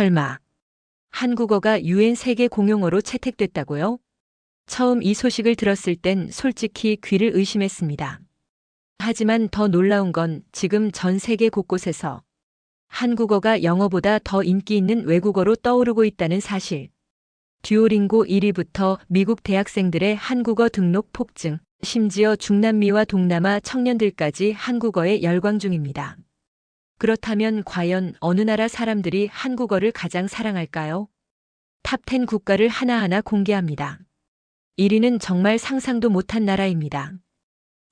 설마 한국어가 유엔 세계 공용어로 채택됐다고요? 처음 이 소식을 들었을 땐 솔직히 귀를 의심했습니다. 하지만 더 놀라운 건 지금 전 세계 곳곳에서 한국어가 영어보다 더 인기 있는 외국어로 떠오르고 있다는 사실. 듀오링고 1위부터 미국 대학생들의 한국어 등록 폭증, 심지어 중남미와 동남아 청년들까지 한국어에 열광 중입니다. 그렇다면 과연 어느 나라 사람들이 한국어를 가장 사랑할까요? 탑10 국가를 하나하나 공개합니다. 1위는 정말 상상도 못한 나라입니다.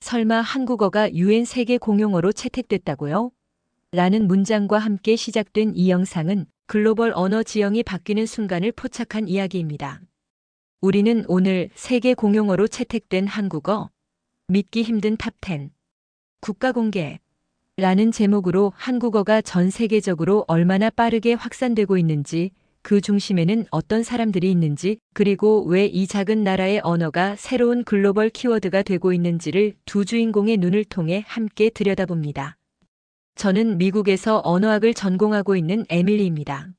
설마 한국어가 유엔 세계 공용어로 채택됐다고요? 라는 문장과 함께 시작된 이 영상은 글로벌 언어 지형이 바뀌는 순간을 포착한 이야기입니다. 우리는 오늘 세계 공용어로 채택된 한국어 믿기 힘든 탑10 국가 공개 라는 제목으로 한국어가 전 세계적으로 얼마나 빠르게 확산되고 있는지 그 중심에는 어떤 사람들이 있는지 그리고 왜 이 작은 나라의 언어가 새로운 글로벌 키워드가 되고 있는지를 두 주인공의 눈을 통해 함께 들여다봅니다. 저는 미국에서 언어학을 전공하고 있는 에밀리입니다.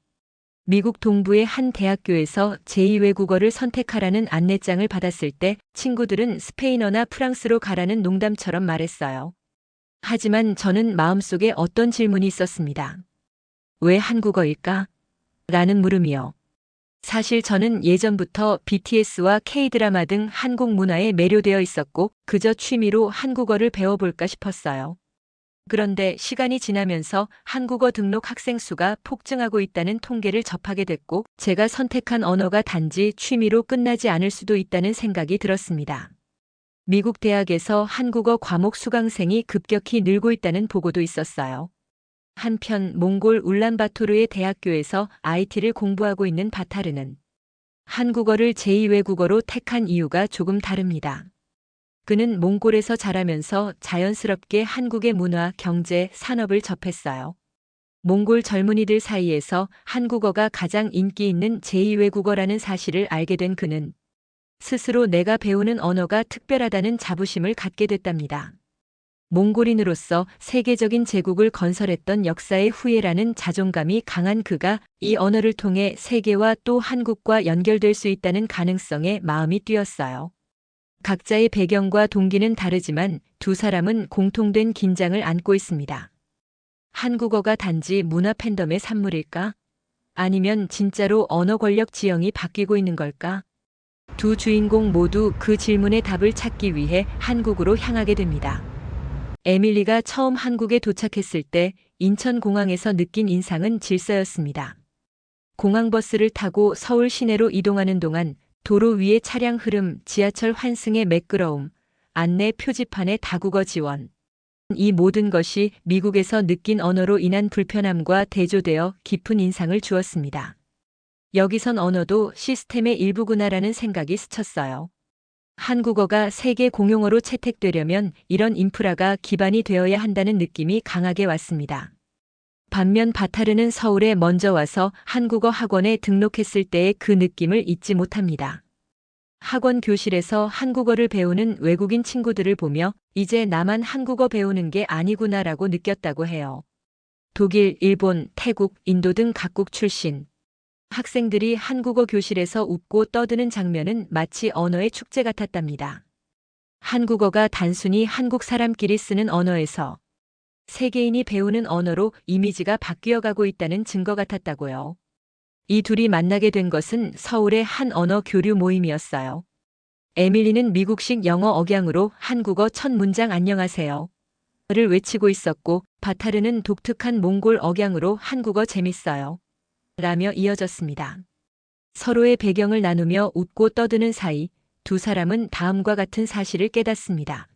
미국 동부의 한 대학교에서 제2외국어를 선택하라는 안내장을 받았을 때 친구들은 스페인어나 프랑스로 가라는 농담처럼 말했어요. 하지만 저는 마음속에 어떤 질문이 있었습니다. 왜 한국어일까? 라는 물음이요. 사실 저는 예전부터 BTS와 K-드라마 등 한국 문화에 매료되어 있었고 그저 취미로 한국어를 배워볼까 싶었어요. 그런데 시간이 지나면서 한국어 등록 학생 수가 폭증하고 있다는 통계를 접하게 됐고 제가 선택한 언어가 단지 취미로 끝나지 않을 수도 있다는 생각이 들었습니다. 미국 대학에서 한국어 과목 수강생이 급격히 늘고 있다는 보고도 있었어요. 한편 몽골 울란바토르의 대학교에서 IT를 공부하고 있는 바타르는 한국어를 제2외국어로 택한 이유가 조금 다릅니다. 그는 몽골에서 자라면서 자연스럽게 한국의 문화, 경제, 산업을 접했어요. 몽골 젊은이들 사이에서 한국어가 가장 인기 있는 제2외국어라는 사실을 알게 된 그는 스스로 내가 배우는 언어가 특별하다는 자부심을 갖게 됐답니다. 몽골인으로서 세계적인 제국을 건설했던 역사의 후예라는 자존감이 강한 그가 이 언어를 통해 세계와 또 한국과 연결될 수 있다는 가능성에 마음이 뛰었어요. 각자의 배경과 동기는 다르지만 두 사람은 공통된 긴장을 안고 있습니다. 한국어가 단지 문화 팬덤의 산물일까? 아니면 진짜로 언어 권력 지형이 바뀌고 있는 걸까? 두 주인공 모두 그 질문의 답을 찾기 위해 한국으로 향하게 됩니다. 에밀리가 처음 한국에 도착했을 때 인천공항에서 느낀 인상은 질서였습니다. 공항버스를 타고 서울 시내로 이동하는 동안 도로 위의 차량 흐름, 지하철 환승의 매끄러움, 안내 표지판의 다국어 지원. 이 모든 것이 미국에서 느낀 언어로 인한 불편함과 대조되어 깊은 인상을 주었습니다. 여기선 언어도 시스템의 일부구나라는 생각이 스쳤어요. 한국어가 세계 공용어로 채택되려면 이런 인프라가 기반이 되어야 한다는 느낌이 강하게 왔습니다. 반면 바타르는 서울에 먼저 와서 한국어 학원에 등록했을 때의 그 느낌을 잊지 못합니다. 학원 교실에서 한국어를 배우는 외국인 친구들을 보며 이제 나만 한국어 배우는 게 아니구나라고 느꼈다고 해요. 독일, 일본, 태국, 인도 등 각국 출신, 학생들이 한국어 교실에서 웃고 떠드는 장면은 마치 언어의 축제 같았답니다. 한국어가 단순히 한국 사람끼리 쓰는 언어에서 세계인이 배우는 언어로 이미지가 바뀌어가고 있다는 증거 같았다고요. 이 둘이 만나게 된 것은 서울의 한 언어 교류 모임이었어요. 에밀리는 미국식 영어 억양으로 한국어 첫 문장 안녕하세요. 를 외치고 있었고 바타르는 독특한 몽골 억양으로 한국어 재밌어요. 라며 이어졌습니다. 서로의 배경을 나누며 웃고 떠드는 사이 두 사람은 다음과 같은 사실을 깨닫습니다.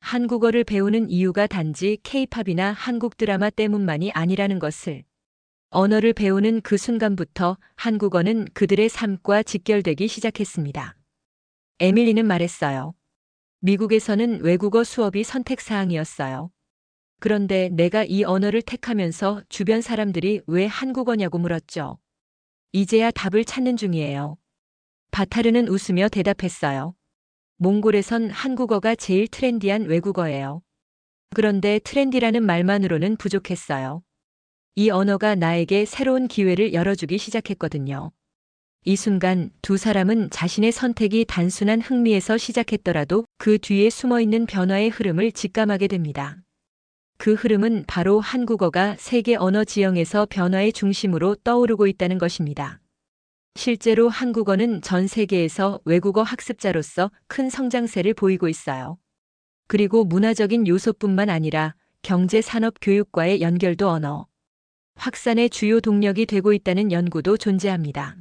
한국어를 배우는 이유가 단지 케이팝이나 한국 드라마 때문만이 아니라는 것을 언어를 배우는 그 순간부터 한국어는 그들의 삶과 직결되기 시작했습니다. 에밀리는 말했어요. 미국에서는 외국어 수업이 선택사항이었어요. 그런데 내가 이 언어를 택하면서 주변 사람들이 왜 한국어냐고 물었죠. 이제야 답을 찾는 중이에요. 바타르는 웃으며 대답했어요. 몽골에선 한국어가 제일 트렌디한 외국어예요. 그런데 트렌디라는 말만으로는 부족했어요. 이 언어가 나에게 새로운 기회를 열어주기 시작했거든요. 이 순간 두 사람은 자신의 선택이 단순한 흥미에서 시작했더라도 그 뒤에 숨어 있는 변화의 흐름을 직감하게 됩니다. 그 흐름은 바로 한국어가 세계 언어 지형에서 변화의 중심으로 떠오르고 있다는 것입니다. 실제로 한국어는 전 세계에서 외국어 학습자로서 큰 성장세를 보이고 있어요. 그리고 문화적인 요소뿐만 아니라 경제 산업 교육과의 연결도 언어, 확산의 주요 동력이 되고 있다는 연구도 존재합니다.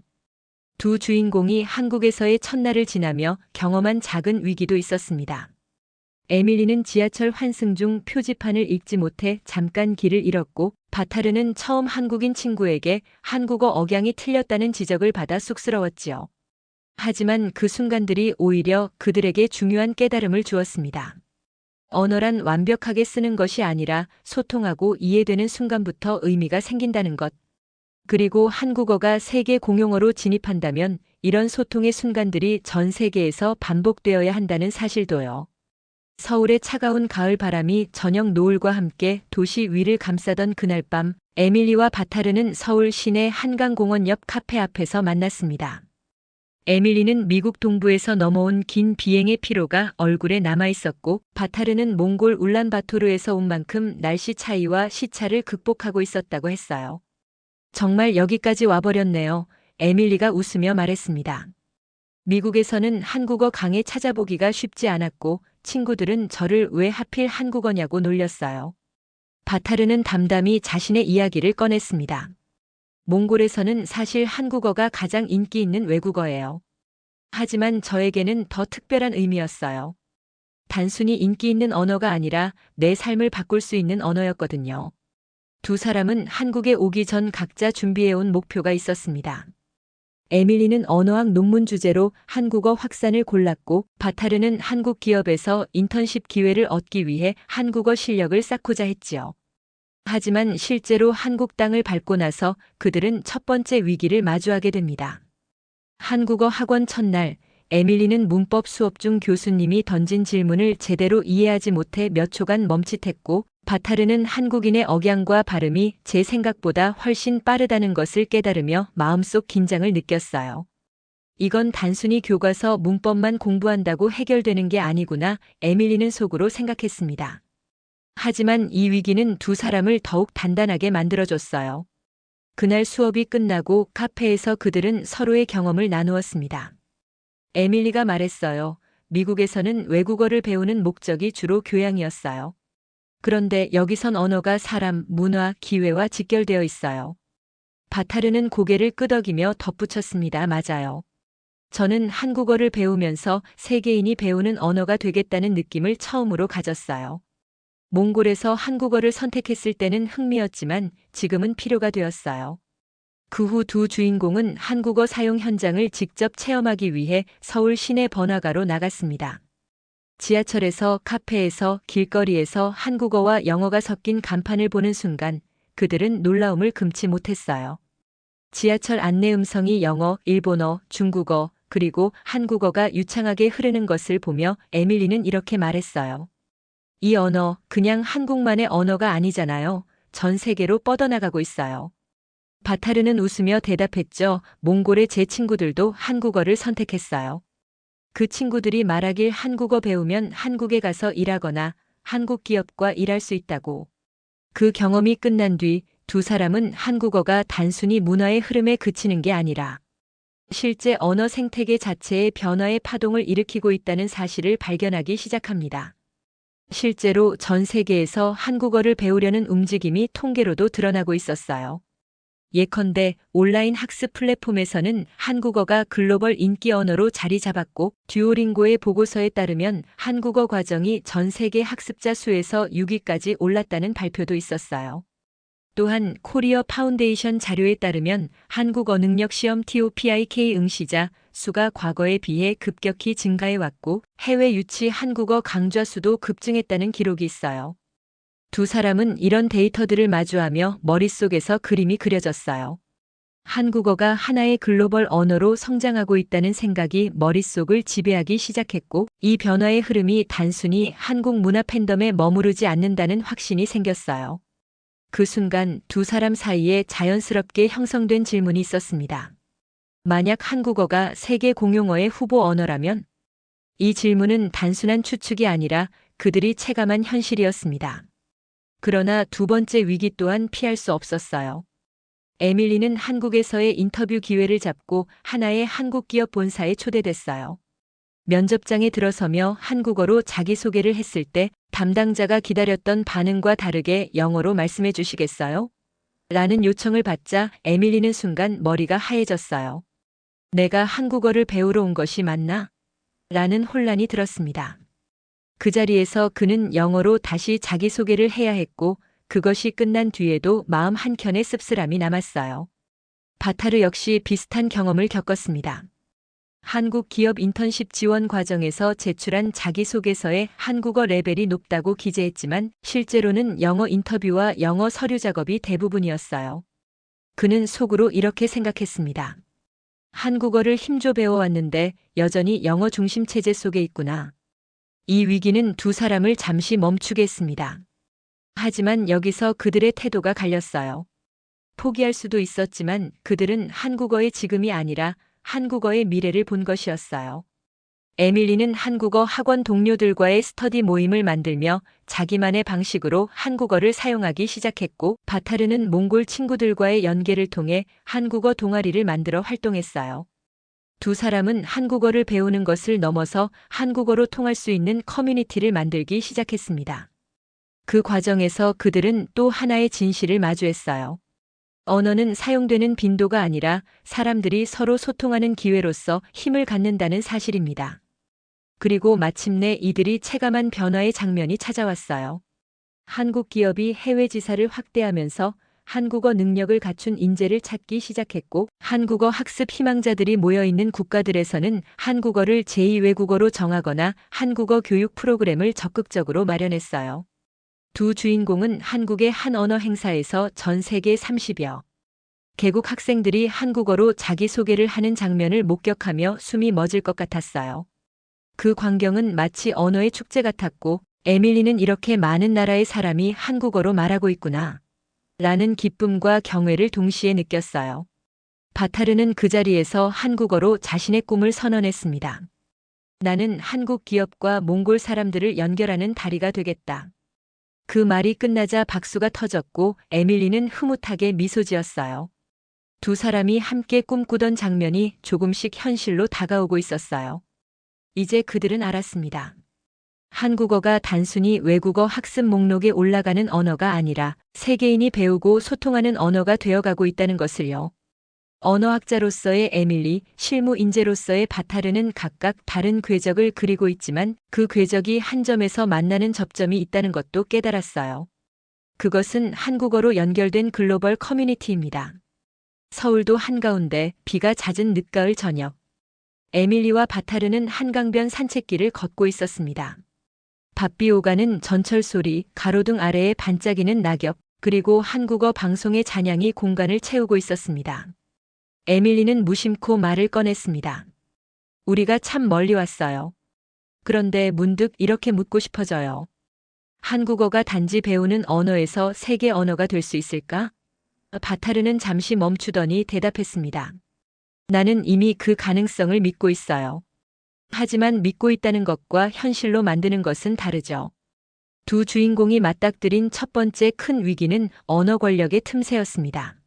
두 주인공이 한국에서의 첫날을 지나며 경험한 작은 위기도 있었습니다. 에밀리는 지하철 환승 중 표지판을 읽지 못해 잠깐 길을 잃었고 바타르는 처음 한국인 친구에게 한국어 억양이 틀렸다는 지적을 받아 쑥스러웠지요. 하지만 그 순간들이 오히려 그들에게 중요한 깨달음을 주었습니다. 언어란 완벽하게 쓰는 것이 아니라 소통하고 이해되는 순간부터 의미가 생긴다는 것. 그리고 한국어가 세계 공용어로 진입한다면 이런 소통의 순간들이 전 세계에서 반복되어야 한다는 사실도요. 서울의 차가운 가을 바람이 저녁 노을과 함께 도시 위를 감싸던 그날 밤 에밀리와 바타르는 서울 시내 한강공원 옆 카페 앞에서 만났습니다. 에밀리는 미국 동부에서 넘어온 긴 비행의 피로가 얼굴에 남아 있었고 바타르는 몽골 울란바토르에서 온 만큼 날씨 차이와 시차를 극복하고 있었다고 했어요. 정말 여기까지 와버렸네요. 에밀리가 웃으며 말했습니다. 미국에서는 한국어 강의 찾아보기가 쉽지 않았고 친구들은 저를 왜 하필 한국어냐고 놀렸어요. 바타르는 담담히 자신의 이야기를 꺼냈습니다. 몽골에서는 사실 한국어가 가장 인기 있는 외국어예요. 하지만 저에게는 더 특별한 의미였어요. 단순히 인기 있는 언어가 아니라 내 삶을 바꿀 수 있는 언어였거든요. 두 사람은 한국에 오기 전 각자 준비해온 목표가 있었습니다. 에밀리는 언어학 논문 주제로 한국어 확산을 골랐고 바타르는 한국 기업에서 인턴십 기회를 얻기 위해 한국어 실력을 쌓고자 했지요. 하지만 실제로 한국 땅을 밟고 나서 그들은 첫 번째 위기를 마주하게 됩니다. 한국어 학원 첫날, 에밀리는 문법 수업 중 교수님이 던진 질문을 제대로 이해하지 못해 몇 초간 멈칫했고, 바타르는 한국인의 억양과 발음이 제 생각보다 훨씬 빠르다는 것을 깨달으며 마음속 긴장을 느꼈어요. 이건 단순히 교과서 문법만 공부한다고 해결되는 게 아니구나, 에밀리는 속으로 생각했습니다. 하지만 이 위기는 두 사람을 더욱 단단하게 만들어줬어요. 그날 수업이 끝나고 카페에서 그들은 서로의 경험을 나누었습니다. 에밀리가 말했어요. 미국에서는 외국어를 배우는 목적이 주로 교양이었어요. 그런데 여기선 언어가 사람, 문화, 기회와 직결되어 있어요. 바타르는 고개를 끄덕이며 덧붙였습니다. 맞아요. 저는 한국어를 배우면서 세계인이 배우는 언어가 되겠다는 느낌을 처음으로 가졌어요. 몽골에서 한국어를 선택했을 때는 흥미였지만 지금은 필요가 되었어요. 그 후 두 주인공은 한국어 사용 현장을 직접 체험하기 위해 서울 시내 번화가로 나갔습니다. 지하철에서 카페에서 길거리에서 한국어와 영어가 섞인 간판을 보는 순간 그들은 놀라움을 금치 못했어요. 지하철 안내 음성이 영어, 일본어, 중국어, 그리고 한국어가 유창하게 흐르는 것을 보며 에밀리는 이렇게 말했어요. 이 언어, 그냥 한국만의 언어가 아니잖아요. 전 세계로 뻗어나가고 있어요. 바타르는 웃으며 대답했죠. 몽골의 제 친구들도 한국어를 선택했어요. 그 친구들이 말하길 한국어 배우면 한국에 가서 일하거나 한국 기업과 일할 수 있다고. 그 경험이 끝난 뒤 두 사람은 한국어가 단순히 문화의 흐름에 그치는 게 아니라 실제 언어 생태계 자체의 변화의 파동을 일으키고 있다는 사실을 발견하기 시작합니다. 실제로 전 세계에서 한국어를 배우려는 움직임이 통계로도 드러나고 있었어요. 예컨대 온라인 학습 플랫폼에서는 한국어가 글로벌 인기 언어로 자리 잡았고 듀오링고의 보고서에 따르면 한국어 과정이 전 세계 학습자 수에서 6위까지 올랐다는 발표도 있었어요. 또한 코리어 파운데이션 자료에 따르면 한국어 능력 시험 TOPIK 응시자 수가 과거에 비해 급격히 증가해 왔고 해외 유치 한국어 강좌 수도 급증했다는 기록이 있어요. 두 사람은 이런 데이터들을 마주하며 머릿속에서 그림이 그려졌어요. 한국어가 하나의 글로벌 언어로 성장하고 있다는 생각이 머릿속을 지배하기 시작했고 이 변화의 흐름이 단순히 한국 문화 팬덤에 머무르지 않는다는 확신이 생겼어요. 그 순간 두 사람 사이에 자연스럽게 형성된 질문이 있었습니다. 만약 한국어가 세계 공용어의 후보 언어라면 이 질문은 단순한 추측이 아니라 그들이 체감한 현실이었습니다. 그러나 두 번째 위기 또한 피할 수 없었어요. 에밀리는 한국에서의 인터뷰 기회를 잡고 하나의 한국 기업 본사에 초대됐어요. 면접장에 들어서며 한국어로 자기소개를 했을 때 담당자가 기다렸던 반응과 다르게 영어로 말씀해 주시겠어요? 라는 요청을 받자 에밀리는 순간 머리가 하얘졌어요. 내가 한국어를 배우러 온 것이 맞나? 라는 혼란이 들었습니다. 그 자리에서 그는 영어로 다시 자기소개를 해야 했고 그것이 끝난 뒤에도 마음 한켠에 씁쓸함이 남았어요. 바타르 역시 비슷한 경험을 겪었습니다. 한국 기업 인턴십 지원 과정에서 제출한 자기소개서에 한국어 레벨이 높다고 기재했지만 실제로는 영어 인터뷰와 영어 서류 작업이 대부분이었어요. 그는 속으로 이렇게 생각했습니다. 한국어를 힘줘 배워왔는데 여전히 영어 중심 체제 속에 있구나. 이 위기는 두 사람을 잠시 멈추게 했습니다. 하지만 여기서 그들의 태도가 갈렸어요. 포기할 수도 있었지만 그들은 한국어의 지금이 아니라 한국어의 미래를 본 것이었어요. 에밀리는 한국어 학원 동료들과의 스터디 모임을 만들며 자기만의 방식으로 한국어를 사용하기 시작했고 바타르는 몽골 친구들과의 연계를 통해 한국어 동아리를 만들어 활동했어요. 두 사람은 한국어를 배우는 것을 넘어서 한국어로 통할 수 있는 커뮤니티를 만들기 시작했습니다. 그 과정에서 그들은 또 하나의 진실을 마주했어요. 언어는 사용되는 빈도가 아니라 사람들이 서로 소통하는 기회로서 힘을 갖는다는 사실입니다. 그리고 마침내 이들이 체감한 변화의 장면이 찾아왔어요. 한국 기업이 해외 지사를 확대하면서 한국어 능력을 갖춘 인재를 찾기 시작했고 한국어 학습 희망자들이 모여 있는 국가들에서는 한국어를 제2외국어로 정하거나 한국어 교육 프로그램을 적극적으로 마련했어요. 두 주인공은 한국의 한 언어 행사에서 전 세계 30여 개국 학생들이 한국어로 자기소개를 하는 장면을 목격하며 숨이 멎을 것 같았어요. 그 광경은 마치 언어의 축제 같았고 에밀리는 이렇게 많은 나라의 사람이 한국어로 말하고 있구나. 라는 기쁨과 경외를 동시에 느꼈어요. 바타르는 그 자리에서 한국어로 자신의 꿈을 선언했습니다. 나는 한국 기업과 몽골 사람들을 연결하는 다리가 되겠다. 그 말이 끝나자 박수가 터졌고 에밀리는 흐뭇하게 미소 지었어요. 두 사람이 함께 꿈꾸던 장면이 조금씩 현실로 다가오고 있었어요. 이제 그들은 알았습니다. 한국어가 단순히 외국어 학습 목록에 올라가는 언어가 아니라 세계인이 배우고 소통하는 언어가 되어가고 있다는 것을요. 언어학자로서의 에밀리, 실무 인재로서의 바타르는 각각 다른 궤적을 그리고 있지만 그 궤적이 한 점에서 만나는 접점이 있다는 것도 깨달았어요. 그것은 한국어로 연결된 글로벌 커뮤니티입니다. 서울도 한가운데 비가 잦은 늦가을 저녁. 에밀리와 바타르는 한강변 산책길을 걷고 있었습니다. 바삐 오가는 전철 소리, 가로등 아래에 반짝이는 낙엽, 그리고 한국어 방송의 잔향이 공간을 채우고 있었습니다. 에밀리는 무심코 말을 꺼냈습니다. 우리가 참 멀리 왔어요. 그런데 문득 이렇게 묻고 싶어져요. 한국어가 단지 배우는 언어에서 세계 언어가 될 수 있을까? 바타르는 잠시 멈추더니 대답했습니다. 나는 이미 그 가능성을 믿고 있어요. 하지만 믿고 있다는 것과 현실로 만드는 것은 다르죠. 두 주인공이 맞닥뜨린 첫 번째 큰 위기는 언어 권력의 틈새였습니다.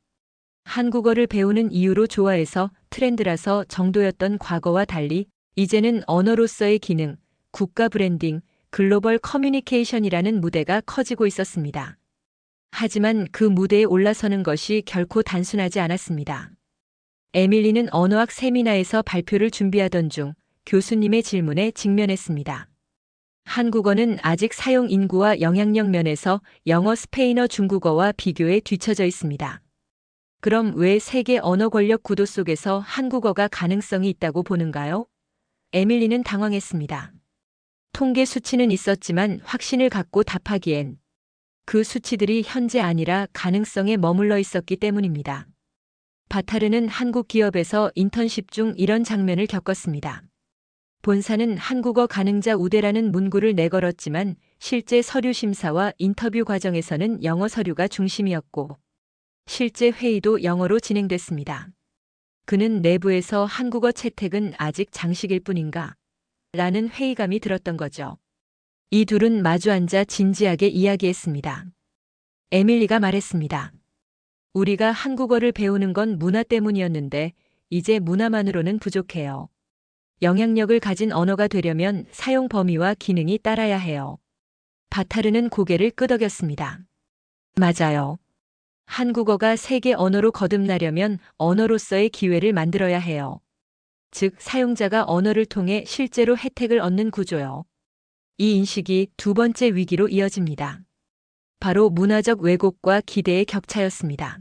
한국어를 배우는 이유로 좋아해서 트렌드라서 정도였던 과거와 달리 이제는 언어로서의 기능, 국가 브랜딩, 글로벌 커뮤니케이션이라는 무대가 커지고 있었습니다. 하지만 그 무대에 올라서는 것이 결코 단순하지 않았습니다. 에밀리는 언어학 세미나에서 발표를 준비하던 중 교수님의 질문에 직면했습니다. 한국어는 아직 사용 인구와 영향력 면에서 영어, 스페인어, 중국어와 비교해 뒤처져 있습니다. 그럼 왜 세계 언어 권력 구도 속에서 한국어가 가능성이 있다고 보는가요? 에밀리는 당황했습니다. 통계 수치는 있었지만 확신을 갖고 답하기엔 그 수치들이 현재 아니라 가능성에 머물러 있었기 때문입니다. 바타르는 한국 기업에서 인턴십 중 이런 장면을 겪었습니다. 본사는 한국어 가능자 우대라는 문구를 내걸었지만 실제 서류 심사와 인터뷰 과정에서는 영어 서류가 중심이었고, 실제 회의도 영어로 진행됐습니다. 그는 내부에서 한국어 채택은 아직 장식일 뿐인가? 라는 회의감이 들었던 거죠. 이 둘은 마주 앉아 진지하게 이야기했습니다. 에밀리가 말했습니다. 우리가 한국어를 배우는 건 문화 때문이었는데, 이제 문화만으로는 부족해요. 영향력을 가진 언어가 되려면 사용 범위와 기능이 따라야 해요. 바타르는 고개를 끄덕였습니다. 맞아요. 한국어가 세계 언어로 거듭나려면 언어로서의 기회를 만들어야 해요. 즉, 사용자가 언어를 통해 실제로 혜택을 얻는 구조요. 이 인식이 두 번째 위기로 이어집니다. 바로 문화적 왜곡과 기대의 격차였습니다.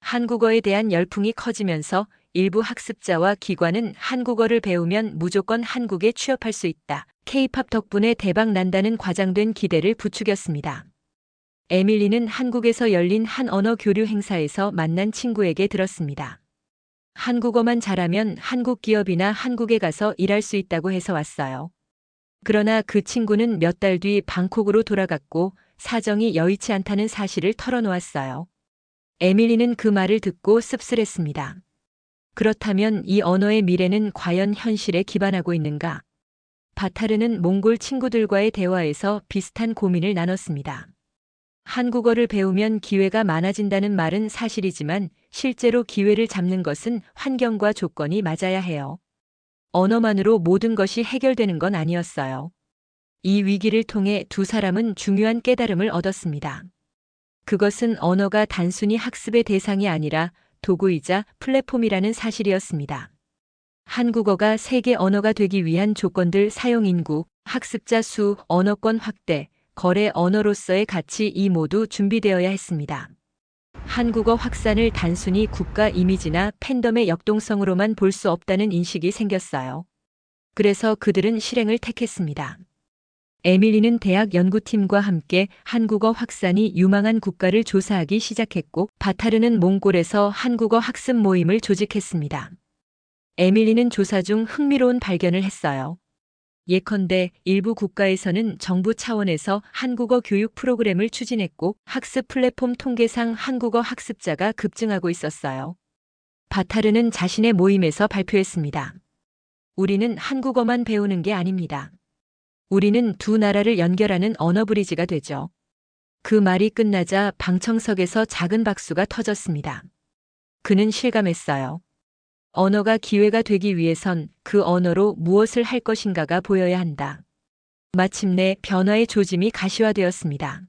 한국어에 대한 열풍이 커지면서 일부 학습자와 기관은 한국어를 배우면 무조건 한국에 취업할 수 있다. K-팝 덕분에 대박 난다는 과장된 기대를 부추겼습니다. 에밀리는 한국에서 열린 한 언어 교류 행사에서 만난 친구에게 들었습니다. 한국어만 잘하면 한국 기업이나 한국에 가서 일할 수 있다고 해서 왔어요. 그러나 그 친구는 몇 달 뒤 방콕으로 돌아갔고 사정이 여의치 않다는 사실을 털어놓았어요. 에밀리는 그 말을 듣고 씁쓸했습니다. 그렇다면 이 언어의 미래는 과연 현실에 기반하고 있는가? 바타르는 몽골 친구들과의 대화에서 비슷한 고민을 나눴습니다. 한국어를 배우면 기회가 많아진다는 말은 사실이지만 실제로 기회를 잡는 것은 환경과 조건이 맞아야 해요. 언어만으로 모든 것이 해결되는 건 아니었어요. 이 위기를 통해 두 사람은 중요한 깨달음을 얻었습니다. 그것은 언어가 단순히 학습의 대상이 아니라 도구이자 플랫폼이라는 사실이었습니다. 한국어가 세계 언어가 되기 위한 조건들 사용 인구, 학습자 수, 언어권 확대, 거래 언어로서의 가치 이 모두 준비되어야 했습니다. 한국어 확산을 단순히 국가 이미지나 팬덤의 역동성으로만 볼 수 없다는 인식이 생겼어요. 그래서 그들은 실행을 택했습니다. 에밀리는 대학 연구팀과 함께 한국어 확산이 유망한 국가를 조사하기 시작했고 바타르는 몽골에서 한국어 학습 모임을 조직했습니다. 에밀리는 조사 중 흥미로운 발견을 했어요. 예컨대 일부 국가에서는 정부 차원에서 한국어 교육 프로그램을 추진했고 학습 플랫폼 통계상 한국어 학습자가 급증하고 있었어요. 바타르는 자신의 모임에서 발표했습니다. 우리는 한국어만 배우는 게 아닙니다. 우리는 두 나라를 연결하는 언어 브리지가 되죠. 그 말이 끝나자 방청석에서 작은 박수가 터졌습니다. 그는 실감했어요. 언어가 기회가 되기 위해선 그 언어로 무엇을 할 것인가가 보여야 한다. 마침내 변화의 조짐이 가시화되었습니다.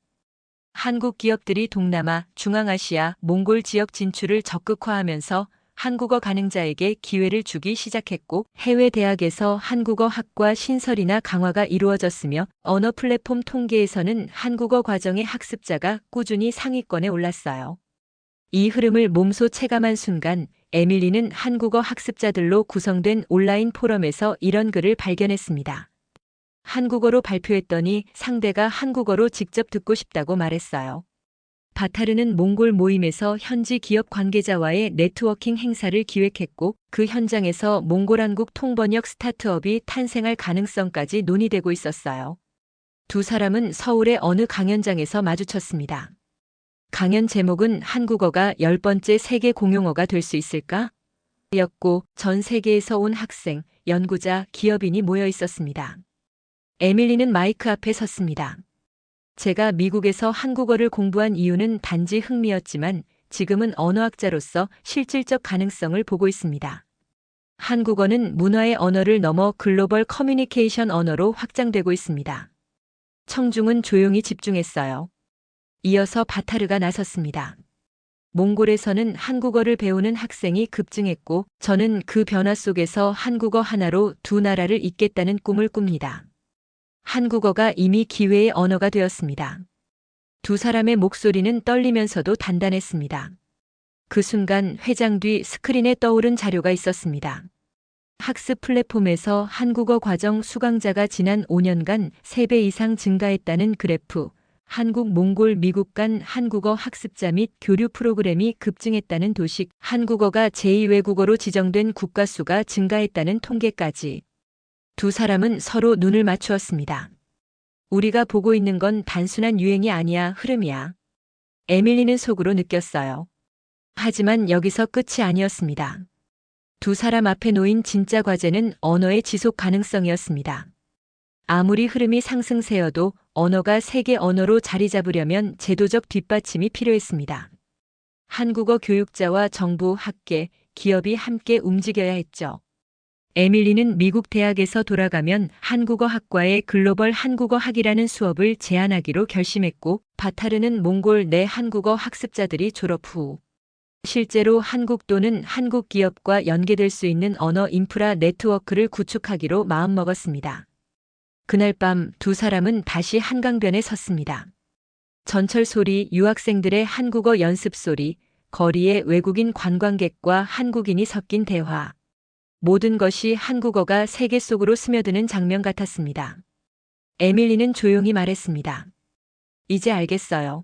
한국 기업들이 동남아, 중앙아시아, 몽골 지역 진출을 적극화하면서 한국어 가능자에게 기회를 주기 시작했고 해외 대학에서 한국어 학과 신설이나 강화가 이루어졌으며 언어 플랫폼 통계에서는 한국어 과정의 학습자가 꾸준히 상위권에 올랐어요. 이 흐름을 몸소 체감한 순간 에밀리는 한국어 학습자들로 구성된 온라인 포럼에서 이런 글을 발견했습니다. 한국어로 발표했더니 상대가 한국어로 직접 듣고 싶다고 말했어요. 바타르는 몽골 모임에서 현지 기업 관계자와의 네트워킹 행사를 기획했고 그 현장에서 몽골 한국 통번역 스타트업이 탄생할 가능성까지 논의되고 있었어요. 두 사람은 서울의 어느 강연장에서 마주쳤습니다. 강연 제목은 한국어가 열 번째 세계 공용어가 될 수 있을까? 였고 전 세계에서 온 학생, 연구자, 기업인이 모여 있었습니다. 에밀리는 마이크 앞에 섰습니다. 제가 미국에서 한국어를 공부한 이유는 단지 흥미였지만 지금은 언어학자로서 실질적 가능성을 보고 있습니다. 한국어는 문화의 언어를 넘어 글로벌 커뮤니케이션 언어로 확장되고 있습니다. 청중은 조용히 집중했어요. 이어서 바타르가 나섰습니다. 몽골에서는 한국어를 배우는 학생이 급증했고 저는 그 변화 속에서 한국어 하나로 두 나라를 잇겠다는 꿈을 꿉니다. 한국어가 이미 기회의 언어가 되었습니다. 두 사람의 목소리는 떨리면서도 단단했습니다. 그 순간 회장 뒤 스크린에 떠오른 자료가 있었습니다. 학습 플랫폼에서 한국어 과정 수강자가 지난 5년간 3배 이상 증가했다는 그래프, 한국, 몽골, 미국 간 한국어 학습자 및 교류 프로그램이 급증했다는 도식, 한국어가 제2외국어로 지정된 국가 수가 증가했다는 통계까지. 두 사람은 서로 눈을 맞추었습니다. 우리가 보고 있는 건 단순한 유행이 아니야, 흐름이야. 에밀리는 속으로 느꼈어요. 하지만 여기서 끝이 아니었습니다. 두 사람 앞에 놓인 진짜 과제는 언어의 지속 가능성이었습니다. 아무리 흐름이 상승세여도 언어가 세계 언어로 자리 잡으려면 제도적 뒷받침이 필요했습니다. 한국어 교육자와 정부, 학계, 기업이 함께 움직여야 했죠. 에밀리는 미국 대학에서 돌아가면 한국어 학과의 글로벌 한국어 학이라는 수업을 제안하기로 결심했고, 바타르는 몽골 내 한국어 학습자들이 졸업 후 실제로 한국 또는 한국 기업과 연계될 수 있는 언어 인프라 네트워크를 구축하기로 마음먹었습니다. 그날 밤 두 사람은 다시 한강변에 섰습니다. 전철 소리, 유학생들의 한국어 연습 소리, 거리에 외국인 관광객과 한국인이 섞인 대화. 모든 것이 한국어가 세계 속으로 스며드는 장면 같았습니다. 에밀리는 조용히 말했습니다. 이제 알겠어요.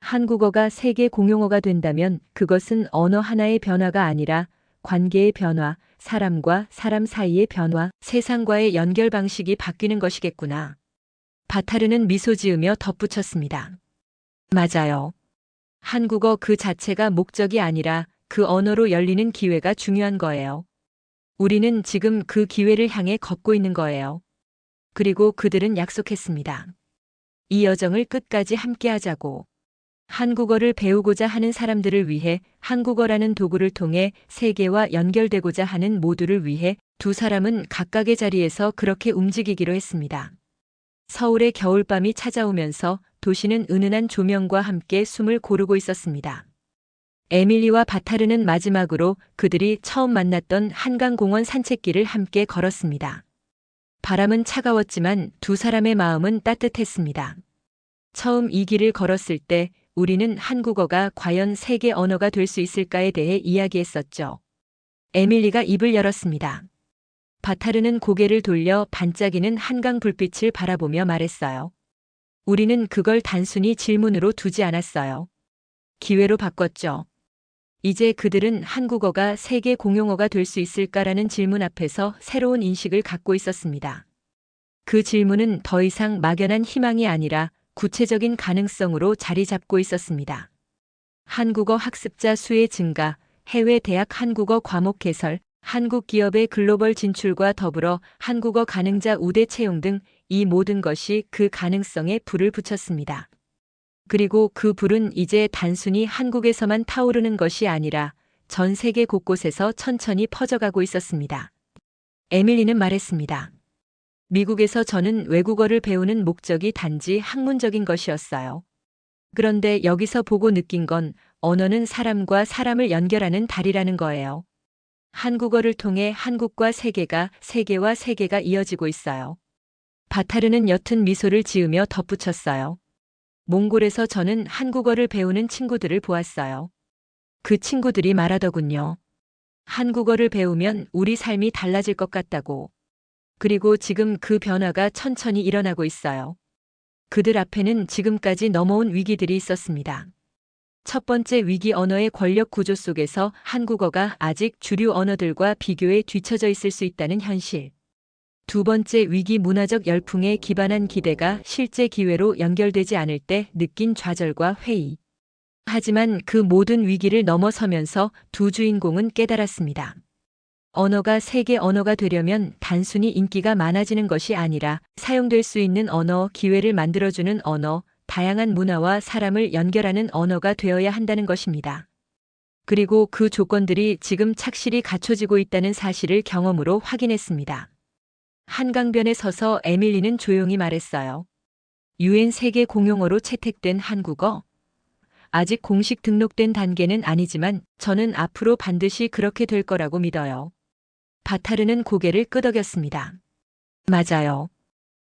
한국어가 세계 공용어가 된다면 그것은 언어 하나의 변화가 아니라 관계의 변화, 사람과 사람 사이의 변화, 세상과의 연결 방식이 바뀌는 것이겠구나. 바타르는 미소 지으며 덧붙였습니다. 맞아요. 한국어 그 자체가 목적이 아니라 그 언어로 열리는 기회가 중요한 거예요. 우리는 지금 그 기회를 향해 걷고 있는 거예요. 그리고 그들은 약속했습니다. 이 여정을 끝까지 함께 하자고. 한국어를 배우고자 하는 사람들을 위해 한국어라는 도구를 통해 세계와 연결되고자 하는 모두를 위해 두 사람은 각각의 자리에서 그렇게 움직이기로 했습니다. 서울의 겨울밤이 찾아오면서 도시는 은은한 조명과 함께 숨을 고르고 있었습니다. 에밀리와 바타르는 마지막으로 그들이 처음 만났던 한강공원 산책길을 함께 걸었습니다. 바람은 차가웠지만 두 사람의 마음은 따뜻했습니다. 처음 이 길을 걸었을 때 우리는 한국어가 과연 세계 언어가 될 수 있을까에 대해 이야기했었죠. 에밀리가 입을 열었습니다. 바타르는 고개를 돌려 반짝이는 한강 불빛을 바라보며 말했어요. 우리는 그걸 단순히 질문으로 두지 않았어요. 기회로 바꿨죠. 이제 그들은 한국어가 세계 공용어가 될 수 있을까라는 질문 앞에서 새로운 인식을 갖고 있었습니다. 그 질문은 더 이상 막연한 희망이 아니라 구체적인 가능성으로 자리 잡고 있었습니다. 한국어 학습자 수의 증가, 해외 대학 한국어 과목 개설, 한국 기업의 글로벌 진출과 더불어 한국어 가능자 우대 채용 등 이 모든 것이 그 가능성에 불을 붙였습니다. 그리고 그 불은 이제 단순히 한국에서만 타오르는 것이 아니라 전 세계 곳곳에서 천천히 퍼져가고 있었습니다. 에밀리는 말했습니다. 미국에서 저는 외국어를 배우는 목적이 단지 학문적인 것이었어요. 그런데 여기서 보고 느낀 건 언어는 사람과 사람을 연결하는 다리라는 거예요. 한국어를 통해 한국과 세계가, 세계와 세계가 이어지고 있어요. 바타르는 옅은 미소를 지으며 덧붙였어요. 몽골에서 저는 한국어를 배우는 친구들을 보았어요. 그 친구들이 말하더군요. 한국어를 배우면 우리 삶이 달라질 것 같다고. 그리고 지금 그 변화가 천천히 일어나고 있어요. 그들 앞에는 지금까지 넘어온 위기들이 있었습니다. 첫 번째 위기 언어의 권력 구조 속에서 한국어가 아직 주류 언어들과 비교해 뒤처져 있을 수 있다는 현실. 두 번째 위기 문화적 열풍에 기반한 기대가 실제 기회로 연결되지 않을 때 느낀 좌절과 회의. 하지만 그 모든 위기를 넘어서면서 두 주인공은 깨달았습니다. 언어가 세계 언어가 되려면 단순히 인기가 많아지는 것이 아니라 사용될 수 있는 언어, 기회를 만들어주는 언어, 다양한 문화와 사람을 연결하는 언어가 되어야 한다는 것입니다. 그리고 그 조건들이 지금 착실히 갖춰지고 있다는 사실을 경험으로 확인했습니다. 한강변에 서서 에밀리는 조용히 말했어요. 유엔 세계 공용어로 채택된 한국어. 아직 공식 등록된 단계는 아니지만 저는 앞으로 반드시 그렇게 될 거라고 믿어요. 바타르는 고개를 끄덕였습니다. 맞아요.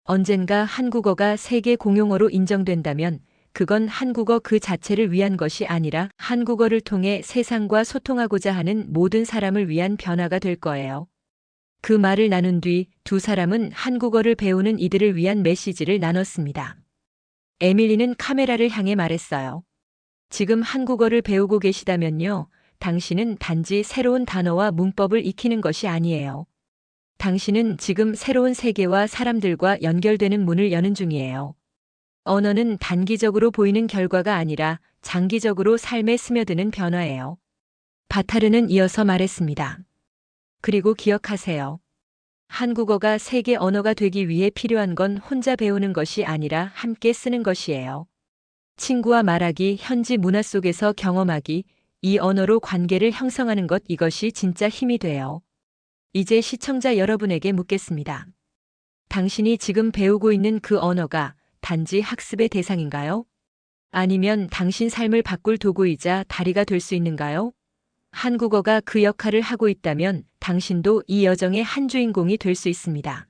언젠가 한국어가 세계 공용어로 인정된다면 그건 한국어 그 자체를 위한 것이 아니라 한국어를 통해 세상과 소통하고자 하는 모든 사람을 위한 변화가 될 거예요. 그 말을 나눈 뒤 두 사람은 한국어를 배우는 이들을 위한 메시지를 나눴습니다. 에밀리는 카메라를 향해 말했어요. 지금 한국어를 배우고 계시다면요. 당신은 단지 새로운 단어와 문법을 익히는 것이 아니에요. 당신은 지금 새로운 세계와 사람들과 연결되는 문을 여는 중이에요. 언어는 단기적으로 보이는 결과가 아니라 장기적으로 삶에 스며드는 변화예요. 바타르는 이어서 말했습니다. 그리고 기억하세요. 한국어가 세계 언어가 되기 위해 필요한 건 혼자 배우는 것이 아니라 함께 쓰는 것이에요. 친구와 말하기, 현지 문화 속에서 경험하기, 이 언어로 관계를 형성하는 것 이것이 진짜 힘이 돼요. 이제 시청자 여러분에게 묻겠습니다. 당신이 지금 배우고 있는 그 언어가 단지 학습의 대상인가요? 아니면 당신 삶을 바꿀 도구이자 다리가 될 수 있는가요? 한국어가 그 역할을 하고 있다면 당신도 이 여정의 한 주인공이 될 수 있습니다.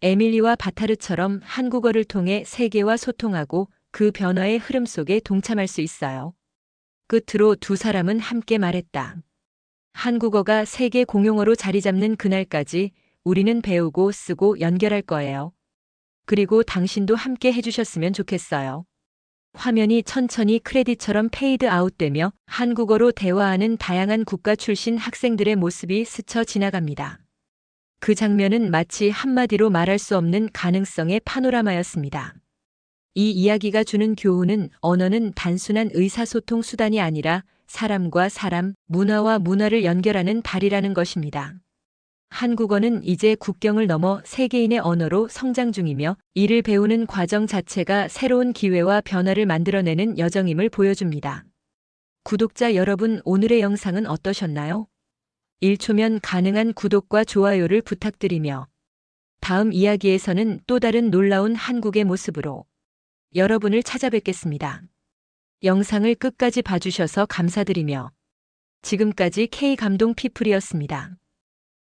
에밀리와 바타르처럼 한국어를 통해 세계와 소통하고 그 변화의 흐름 속에 동참할 수 있어요. 끝으로 두 사람은 함께 말했다. 한국어가 세계 공용어로 자리 잡는 그날까지 우리는 배우고 쓰고 연결할 거예요. 그리고 당신도 함께 해주셨으면 좋겠어요. 화면이 천천히 크레딧처럼 페이드 아웃되며 한국어로 대화하는 다양한 국가 출신 학생들의 모습이 스쳐 지나갑니다. 그 장면은 마치 한마디로 말할 수 없는 가능성의 파노라마였습니다. 이 이야기가 주는 교훈은 언어는 단순한 의사소통 수단이 아니라 사람과 사람, 문화와 문화를 연결하는 다리라는 것입니다. 한국어는 이제 국경을 넘어 세계인의 언어로 성장 중이며 이를 배우는 과정 자체가 새로운 기회와 변화를 만들어내는 여정임을 보여줍니다. 구독자 여러분 오늘의 영상은 어떠셨나요? 1초면 가능한 구독과 좋아요를 부탁드리며 다음 이야기에서는 또 다른 놀라운 한국의 모습으로 여러분을 찾아뵙겠습니다. 영상을 끝까지 봐주셔서 감사드리며 지금까지 K감동 피플이었습니다.